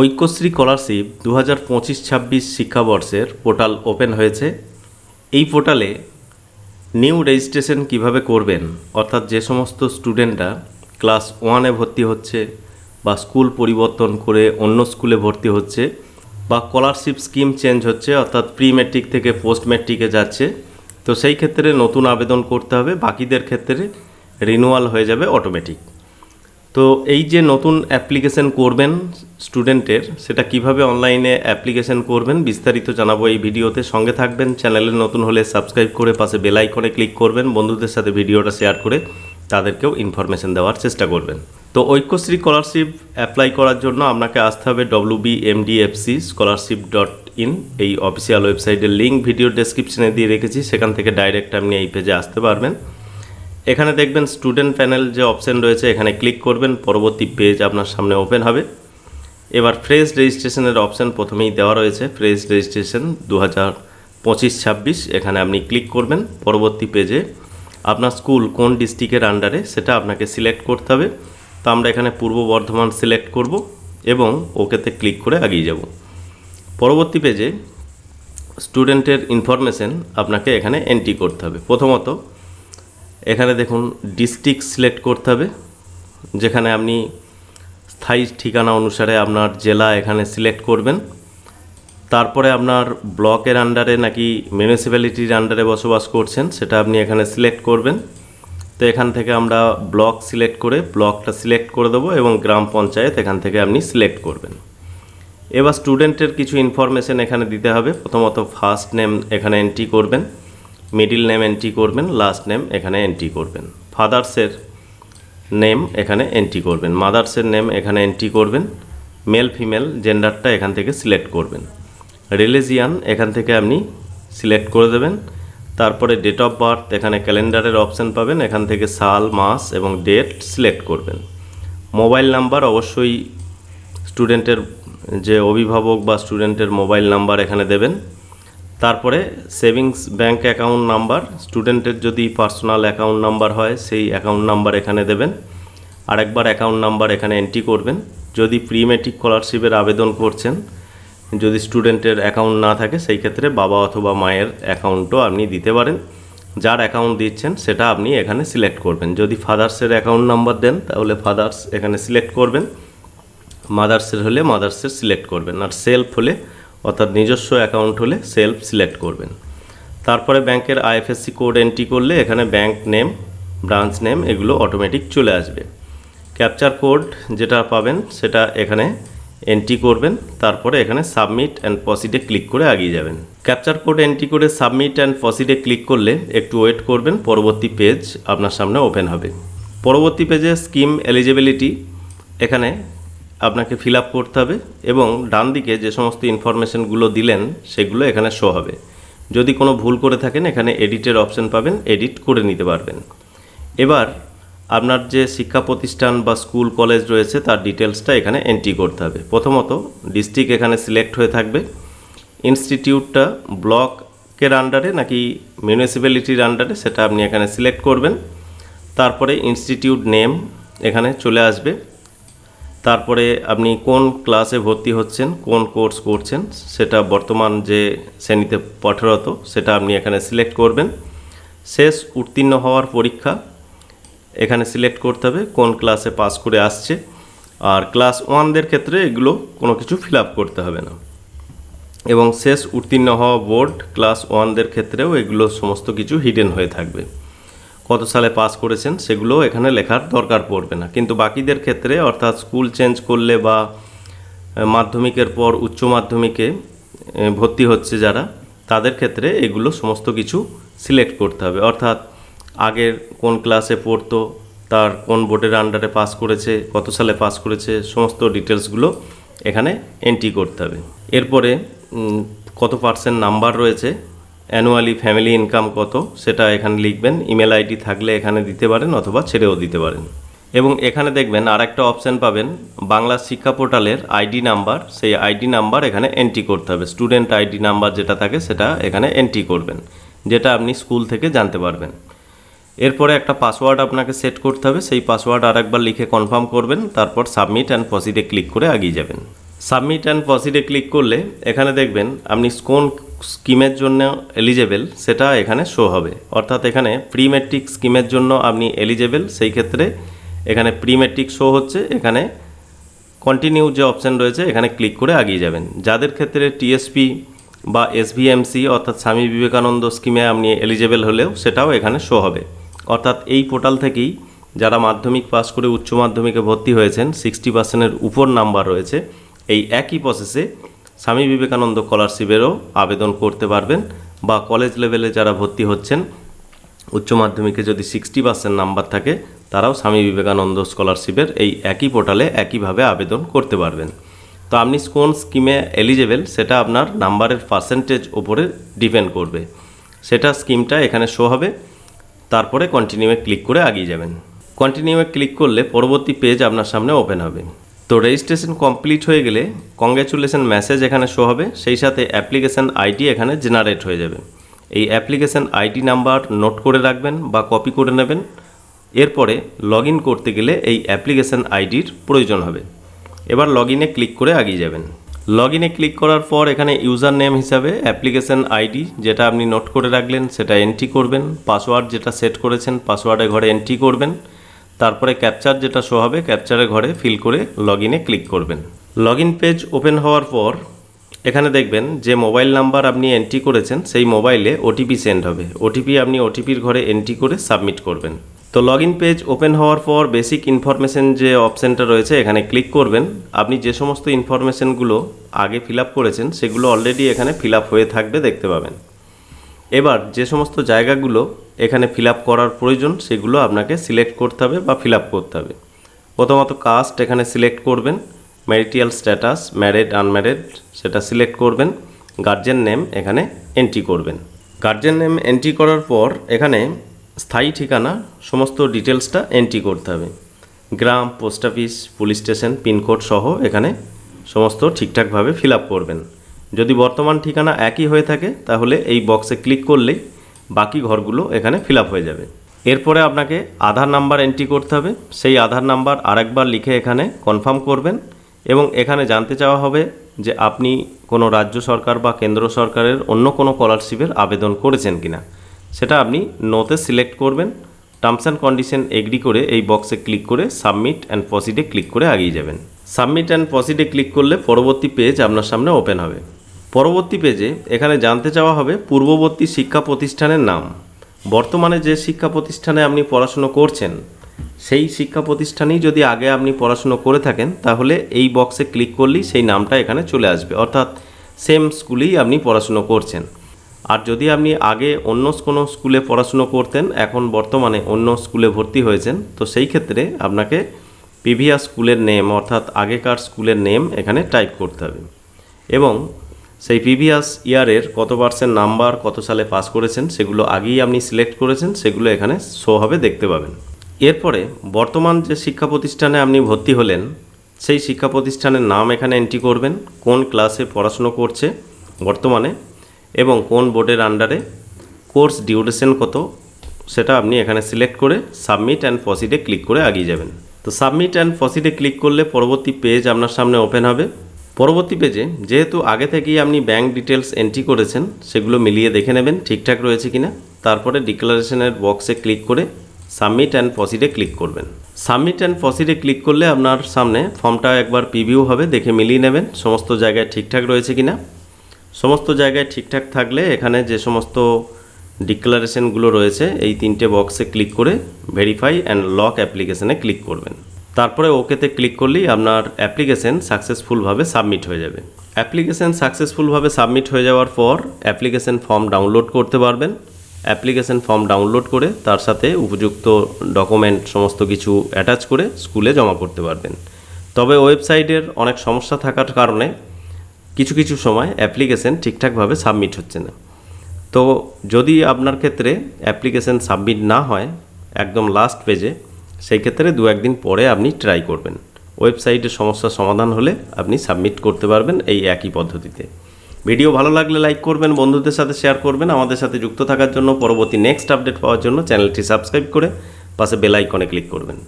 Aikyashree scholarship দু হাজার পঁচিশ ছাব্বিশ শিক্ষাবর্ষের পোর্টাল ওপেন হয়েছে। এই পোর্টালে নিউ রেজিস্ট্রেশন কীভাবে করবেন, অর্থাৎ যে সমস্ত স্টুডেন্টরা ক্লাস ওয়ানে ভর্তি হচ্ছে বা স্কুল পরিবর্তন করে অন্য স্কুলে ভর্তি হচ্ছে বা স্কলারশিপ স্কিম চেঞ্জ হচ্ছে, অর্থাৎ প্রি মেট্রিক থেকে পোস্ট মেট্রিকে যাচ্ছে, তো সেই ক্ষেত্রে নতুন আবেদন করতে হবে, বাকিদের ক্ষেত্রে রিনুয়াল হয়ে যাবে অটোমেটিক। তো এই যে নতুন অ্যাপ্লিকেশন করবেন স্টুডেন্টের সেটা কীভাবে অনলাইনে অ্যাপ্লিকেশন করবেন বিস্তারিত জানাব এই ভিডিওতে। সঙ্গে থাকবেন চ্যানেলে নতুন হলে সাবস্ক্রাইব করে পাশে বেল আইকনে ক্লিক করবেন, বন্ধুদের সাথে ভিডিওটা শেয়ার করে তাদেরকেও ইনফরমেশন দেওয়ার চেষ্টা করবেন। তো ঐক্যশ্রী স্কলারশিপ অ্যাপ্লাই করার জন্য আপনাকে আসতে হবে W B MDFC scholarship dot in এই অফিসিয়াল ওয়েবসাইটের লিঙ্ক ভিডিও ডেসক্রিপশনে দিয়ে রেখেছি, সেখান থেকে ডাইরেক্ট আপনি এই পেজে আসতে পারবেন। এখানে দেখবেন স্টুডেন্ট প্যানেল যে অপশন রয়েছে, এখানে ক্লিক করবেন, পরবর্তী পেজ আপনার সামনে ওপেন হবে। এবার ফ্রেশ রেজিস্ট্রেশনের অপশান প্রথমেই দেওয়া রয়েছে ফ্রেশ রেজিস্ট্রেশন দু হাজার পঁচিশ ছাব্বিশ। এখানে আপনি ক্লিক করবেন, পরবর্তী পেজে আপনার স্কুল কোন ডিস্ট্রিক্টের আন্ডারে সেটা আপনাকে সিলেক্ট করতে হবে। তো আমরা এখানে পূর্ব বর্ধমান সিলেক্ট করব এবং ওকেতে ক্লিক করে এগিয়ে যাব। পরবর্তী পেজে স্টুডেন্টের ইনফরমেশন আপনাকে এখানে এন্ট্রি করতে হবে। প্রথমত এখানে দেখুন ডিস্ট্রিক্ট সিলেক্ট করতে হবে, যেখানে আপনি স্থায়ী ঠিকানা অনুসারে আপনার জেলা এখানে সিলেক্ট করবেন। তারপরে আপনার ব্লকের আন্ডারে নাকি মিউনিসিপ্যালিটির আন্ডারে বসবাস করছেন, সেটা আপনি এখানে সিলেক্ট করবেন। তো এখান থেকে আমরা ব্লক সিলেক্ট করে ব্লকটা সিলেক্ট করে দেবো এবং গ্রাম পঞ্চায়েত এখান থেকে আপনি সিলেক্ট করবেন। এবার স্টুডেন্টের কিছু ইনফরমেশন এখানে দিতে হবে, প্রথমত ফার্স্ট নেম এখানে এন্ট্রি করবেন। মিডিল নেম এন্ট্রি করবেন লাস্ট নেম এখানে এন্ট্রি করবেন। ফাদার্সের নেম এখানে এন্ট্রি করবেন। মাদার্সের নেম এখানে এন্ট্রি করবেন। মেল ফিমেল জেন্ডারটা এখান থেকে সিলেক্ট করবেন। রিলিজিয়ান এখান থেকে আপনি সিলেক্ট করে দেবেন। তারপরে ডেট অফ বার্থ এখানে ক্যালেন্ডারের অপশান পাবেন। এখান থেকে সাল, মাস এবং ডেট সিলেক্ট করবেন। মোবাইল নাম্বার অবশ্যই স্টুডেন্টের যে অভিভাবক বা স্টুডেন্টের মোবাইল নাম্বার এখানে দেবেন। তারপরে সেভিংস ব্যাংক অ্যাকাউন্ট নাম্বার, স্টুডেন্টের যদি পার্সোনাল অ্যাকাউন্ট নাম্বার হয়, সেই অ্যাকাউন্ট নাম্বার এখানে দেবেন। আরেকবার অ্যাকাউন্ট নাম্বার এখানে এন্ট্রি করবেন। যদি প্রি মেট্রিক স্কলারশিপের আবেদন করছেন, যদি স্টুডেন্টের অ্যাকাউন্ট না থাকে, সেই ক্ষেত্রে বাবা অথবা মায়ের অ্যাকাউন্টও আপনি দিতে পারেন। যার অ্যাকাউন্ট দিচ্ছেন, সেটা আপনি এখানে সিলেক্ট করবেন। যদি ফাদার্সের অ্যাকাউন্ট নাম্বার দেন, তাহলে ফাদার্স এখানে সিলেক্ট করবেন। মাদার্সের হলে মাদার্সের সিলেক্ট করবেন। আর সেলফ হলে অর্থাৎ নিজস্ব অ্যাকাউন্ট হলে সেলফ সিলেক্ট করবেন। তারপরে ব্যাংকের আইএফএসসি কোড এন্ট্রি করলে এখানে ব্যাংক নেম ব্রাঞ্চ নেম এগুলো অটোমেটিক চলে আসবে। ক্যাপচার কোড যেটা পাবেন সেটা এখানে এন্ট্রি করবেন, তারপরে এখানে সাবমিট অ্যান্ড পসিডে ক্লিক করে এগিয়ে যাবেন। ক্যাপচার কোড এন্ট্রি করে সাবমিট অ্যান্ড পসিডে ক্লিক করলে একটু ওয়েট করবেন, পরবর্তী পেজ আপনার সামনে ওপেন হবে। পরবর্তী পেজে স্কিম এলিজিবিলিটি এখানে আপনাকে ফিল আপ করতে হবে এবং ডান দিকে যে সমস্ত ইনফরমেশনগুলো দিলেন, সেগুলো এখানে শো হবে। যদি কোনো ভুল করে থাকেন, এখানে এডিটের অপশন পাবেন এডিট করে নিতে পারবেন। এবার আপনার যে শিক্ষা প্রতিষ্ঠান বা স্কুল কলেজ রয়েছে, তার ডিটেলসটা এখানে এন্ট্রি করতে হবে। প্রথমত ডিস্ট্রিক্ট এখানে সিলেক্ট হয়ে থাকবে। ইনস্টিটিউটটা ব্লকের আন্ডারে নাকি মিউনিসিপ্যালিটির আন্ডারে সেটা আপনি এখানে সিলেক্ট করবেন। তারপরে ইনস্টিটিউট নেম এখানে চলে আসবে। তারপরে আপনি কোন ক্লাসে ভর্তি হচ্ছেন, কোন কোর্স করছেন, সেটা বর্তমান যে শ্রেণীতে পাঠরত, সেটা আপনি এখানে সিলেক্ট করবেন। শেষ উত্তীর্ণ হওয়ার পরীক্ষা এখানে সিলেক্ট করতে হবে, কোন ক্লাসে পাস করে আসছে। আর ক্লাস ওয়ানদের ক্ষেত্রে এগুলো কোনো কিছু ফিল করতে হবে না। এবং শেষ উত্তীর্ণ হওয়া বোর্ড ক্লাস ওয়ানদের ক্ষেত্রেও এগুলো সমস্ত কিছু হিডেন হয়ে থাকবে। কত সালে পাস করেছেন সেগুলো এখানে লেখার দরকার পড়বে না। কিন্তু বাকিদের ক্ষেত্রে অর্থাৎ স্কুল চেঞ্জ করলে বা মাধ্যমিকের পর উচ্চ মাধ্যমিকে ভর্তি হচ্ছে যারা, তাদের ক্ষেত্রে এগুলো সমস্ত কিছু সিলেক্ট করতে হবে। অর্থাৎ আগের কোন ক্লাসে পড়তো, তার কোন বোর্ডের আন্ডারে পাস করেছে, কত সালে পাস করেছে, সমস্ত ডিটেলসগুলো এখানে এন্ট্রি করতে হবে। এরপরে কত পার্সেন্ট নাম্বার রয়েছে অ্যানুয়ালি ফ্যামিলি ইনকাম কত সেটা এখানে লিখবেন, ইমেল আইডি থাকলে এখানে দিতে পারেন অথবা ছেড়েও দিতে পারেন। এবং এখানে দেখবেন আর একটা অপশান পাবেন, বাংলা শিক্ষা পোর্টালের আইডি নাম্বার, সেই আইডি নাম্বার এখানে এন্ট্রি করতে হবে। স্টুডেন্ট আইডি নাম্বার যেটা থাকে সেটা এখানে এন্ট্রি করবেন, যেটা আপনি স্কুল থেকে জানতে পারবেন। এরপরে একটা পাসওয়ার্ড আপনাকে সেট করতে হবে, সেই পাসওয়ার্ড আরেকবার লিখে কনফার্ম করবেন, তারপর সাবমিট অ্যান্ড প্রসিডে ক্লিক করে এগিয়ে যাবেন। সাবমিট অ্যান্ড প্রসিডে ক্লিক করলে এখানে দেখবেন আপনি কোন স্কিমের জন্য এলিজেবেল সেটা এখানে শো হবে। অর্থাৎ এখানে প্রি মেট্রিক স্কিমের জন্য আপনি এলিজেবেল সেই ক্ষেত্রে এখানে প্রি মেট্রিক শো হচ্ছে, এখানে কন্টিনিউ যে অপশান রয়েছে, এখানে ক্লিক করে এগিয়ে যাবেন। যাদের ক্ষেত্রে টিএসপি বা এসভিএমসি অর্থাৎ স্বামী বিবেকানন্দ স্কিমে আপনি এলিজেবেল হলেও সেটাও এখানে শো হবে। অর্থাৎ এই পোর্টাল থেকেই যারা মাধ্যমিক পাস করে উচ্চ মাধ্যমিকে ভর্তি হয়েছেন সিক্সটি পার্সেন্টের উপর নাম্বার রয়েছে এই একই প্রসেসে স্বামী বিবেকানন্দ স্কলারশিপেরও আবেদন করতে পারবেন বা কলেজ লেভেলে যারা ভর্তি হচ্ছেন, উচ্চ মাধ্যমিকে যদি সিক্সটি পার্সেন্ট নাম্বার থাকে, তারাও স্বামী বিবেকানন্দ স্কলারশিপের এই একই পোর্টালে একইভাবে আবেদন করতে পারবেন। তো আপনি কোন স্কিমে এলিজেবেল সেটা আপনার নাম্বারের পার্সেন্টেজ ওপরে ডিপেন্ড করবে। সেটা স্কিমটা এখানে শো হবে, তারপরে কন্টিনিউয়ে ক্লিক করে এগিয়ে যাবেন। কন্টিনিউয়ে ক্লিক করলে পরবর্তী পেজ আপনার সামনে ওপেন হবে। তো রেজিস্ট্রেশন কমপ্লিট হয়ে গেলে কংগ্রেচুলেশন মেসেজ এখানে শো হবে, সেই সাথে অ্যাপ্লিকেশান আইডি এখানে জেনারেট হয়ে যাবে। এই অ্যাপ্লিকেশান আইডি নাম্বার নোট করে রাখবেন বা কপি করে নেবেন। এরপরে লগ করতে গেলে এই অ্যাপ্লিকেশান আইডির প্রয়োজন হবে। এবার লগ ক্লিক করে আগিয়ে যাবেন। লগ ক্লিক করার পর এখানে ইউজার নেম হিসাবে অ্যাপ্লিকেশান আইডি যেটা আপনি নোট করে রাখলেন, সেটা এন্ট্রি করবেন। পাসওয়ার্ড যেটা সেট করেছেন পাসওয়ার্ডে ঘরে এন্ট্রি করবেন। তারপরে ক্যাপচার যেটা শো হবে ক্যাপচারের ঘরে ফিল করে লগ ইনে ক্লিক করবেন। লগ ইন পেজ ওপেন হওয়ার পর এখানে দেখবেন যে মোবাইল নাম্বার আপনি এন্ট্রি করেছেন, সেই মোবাইলে ওটিপি সেন্ড হবে। ওটিপি আপনি ওটিপির ঘরে এন্ট্রি করে সাবমিট করবেন। তো লগ ইন পেজ ওপেন হওয়ার পর বেসিক ইনফরমেশন যে অপশানটা রয়েছে, এখানে ক্লিক করবেন। আপনি যে সমস্ত ইনফরমেশনগুলো আগে ফিল আপ করেছেন, সেগুলো অলরেডি এখানে ফিল আপ হয়ে থাকবে, দেখতে পাবেন। এবার যে সমস্ত জায়গাগুলো এখানে ফিল করার প্রয়োজন, সেগুলো আপনাকে সিলেক্ট করতে হবে বা ফিল করতে হবে। প্রথমত কাস্ট এখানে সিলেক্ট করবেন ম্যারিটিয়াল স্ট্যাটাস ম্যারেড আনম্যারেড সেটা সিলেক্ট করবেন গার্জেন নেম এখানে এন্ট্রি করবেন। গার্জেন নেম এন্ট্রি করার পর এখানে স্থায়ী ঠিকানা, সমস্ত ডিটেলসটা এন্ট্রি করতে হবে। গ্রাম post office police station pincode সহ এখানে সমস্ত ঠিকঠাকভাবে ফিল করবেন। যদি বর্তমান ঠিকানা একই হয়ে থাকে, তাহলে এই বক্সে ক্লিক করলেই বাকি ঘরগুলো এখানে ফিল হয়ে যাবে। এরপরে আপনাকে আধার নাম্বার এন্ট্রি করতে হবে। সেই আধার নাম্বার আরেকবার লিখে এখানে কনফার্ম করবেন এবং এখানে জানতে চাওয়া হবে যে আপনি কোনো রাজ্য সরকার বা কেন্দ্র সরকারের অন্য কোনো স্কলারশিপের আবেদন করেছেন কিনা। সেটা আপনি নোতে সিলেক্ট করবেন। টার্মস অ্যান্ড কন্ডিশন এগ্রি করে এই বক্সে ক্লিক করে সাবমিট অ্যান্ড প্রসিডে ক্লিক করে এগিয়ে যাবেন। সাবমিট অ্যান্ড প্রসিডে ক্লিক করলে পরবর্তী পেজ আপনার সামনে ওপেন হবে। পরবর্তী পেজে এখানে জানতে চাওয়া হবে পূর্ববর্তী শিক্ষা প্রতিষ্ঠানের নাম। বর্তমানে যে শিক্ষা প্রতিষ্ঠানে আপনি পড়াশুনো করছেন, সেই শিক্ষা প্রতিষ্ঠানেই যদি আগে আপনি পড়াশুনো করে থাকেন, তাহলে এই বক্সে ক্লিক করলেই সেই নামটা এখানে চলে আসবে। অর্থাৎ সেম স্কুলেই আপনি পড়াশুনো করছেন। আর যদি আপনি আগে অন্য কোনো স্কুলে পড়াশুনো করতেন, এখন বর্তমানে অন্য স্কুলে ভর্তি হয়েছেন, তো সেই ক্ষেত্রে আপনাকে প্রিভিয়াস স্কুলের নেম, অর্থাৎ আগেকার স্কুলের নেম এখানে টাইপ করতে হবে। এবং সেই প্রিভিয়াস ইয়ারের কত পার্সেন্ট নাম্বার কত সালে পাস করেছেন, সেগুলো আগেই আপনি সিলেক্ট করেছেন, সেগুলো এখানে শো হবে, দেখতে পাবেন। এরপরে বর্তমান যে শিক্ষা প্রতিষ্ঠানে আপনি ভর্তি হলেন, সেই শিক্ষা প্রতিষ্ঠানের নাম এখানে এন্ট্রি করবেন, কোন ক্লাসে পড়াশুনো করছে বর্তমানে এবং কোন বোর্ডের আন্ডারে কোর্স ডিউরেশন কত, সেটা আপনি এখানে সিলেক্ট করে সাবমিট অ্যান্ড প্রসিডে ক্লিক করে এগিয়ে যাবেন। তো সাবমিট অ্যান্ড প্রসিডে ক্লিক করলে পরবর্তী পেজ আপনার সামনে ওপেন হবে। পরবর্তী পেজে যেহেতু আগে থেকেই আপনি ব্যাংক ডিটেলস এন্ট্রি করেছেন, সেগুলো মিলিয়ে দেখে নেবেন, ঠিকঠাক রয়েছে কিনা। তারপরে ডিক্লারেশনের বক্সে ক্লিক করে সাবমিট অ্যান্ড প্রসিডে ক্লিক করবেন। সাবমিট অ্যান্ড প্রসিডে ক্লিক করলে আপনার সামনে ফর্মটা একবার প্রিভিউ হবে, দেখে মিলিয়ে নেবেন সমস্ত জায়গায় ঠিকঠাক রয়েছে কিনা। সমস্ত জায়গায় ঠিকঠাক থাকলে এখানে যে সমস্ত ডিক্লারেশনগুলো রয়েছে, এই তিনটে বক্সে ক্লিক করে ভেরিফাই অ্যান্ড লক অ্যাপ্লিকেশনে ক্লিক করবেন। তারপরে ওকেতে ক্লিক করলেই আপনার অ্যাপ্লিকেশন সাকসেসফুলভাবে সাবমিট হয়ে যাবে। অ্যাপ্লিকেশন সাকসেসফুলভাবে সাবমিট হয়ে যাওয়ার পর অ্যাপ্লিকেশন ফর্ম ডাউনলোড করতে পারবেন। অ্যাপ্লিকেশন ফর্ম ডাউনলোড করে তার সাথে উপযুক্ত ডকুমেন্ট সমস্ত কিছু অ্যাটাচ করে স্কুলে জমা করতে পারবেন। তবে ওয়েবসাইটের অনেক সমস্যা থাকার কারণে কিছু কিছু সময় অ্যাপ্লিকেশন ঠিকঠাকভাবে সাবমিট হচ্ছে না। তো যদি আপনার ক্ষেত্রে অ্যাপ্লিকেশন সাবমিট না হয়, একদম লাস্ট পেজে সেই ক্ষেত্রে দু একদিন পরে আপনি ট্রাই করবেন। ওয়েবসাইটের সমস্যা সমাধান হলে আপনি সাবমিট করতে পারবেন এই একই পদ্ধতিতে। ভিডিও ভালো লাগলে লাইক করবেন, বন্ধুদের সাথে শেয়ার করবেন, আমাদের সাথে যুক্ত থাকার জন্য পরবর্তী নেক্সট আপডেট পাওয়ার জন্য চ্যানেলটি সাবস্ক্রাইব করে পাশে বেল আইকনে ক্লিক করবেন।